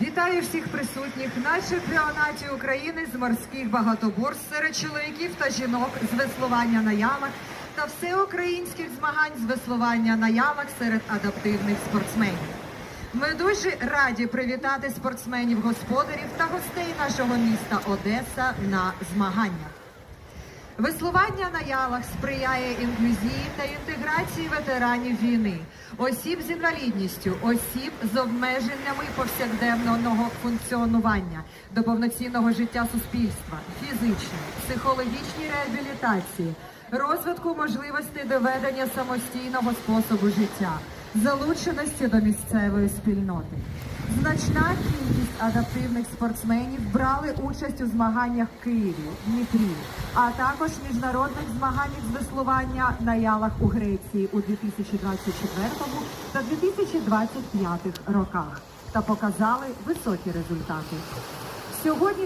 Вітаю всіх присутніх на чемпіонаті України з морських багатоборств серед чоловіків та жінок з веслування на ямах та всеукраїнських змагань з веслування на ямах серед адаптивних спортсменів. Ми дуже раді привітати спортсменів, господарів та гостей нашого міста Одеса на змаганнях. Веслування на ялах сприяє інклюзії та інтеграції ветеранів війни, осіб з інвалідністю, осіб з обмеженнями повсякденного функціонування до повноцінного життя суспільства, фізичній, психологічній реабілітації, розвитку можливостей доведення самостійного способу життя, залученості до місцевої спільноти. Значна кількість адаптивних спортсменів брали участь у змаганнях в Києві, Дніпрі, а також міжнародних змаганнях з веслування на ялах у Греції у 2024 та 2025 роках та показали високі результати. Сьогодні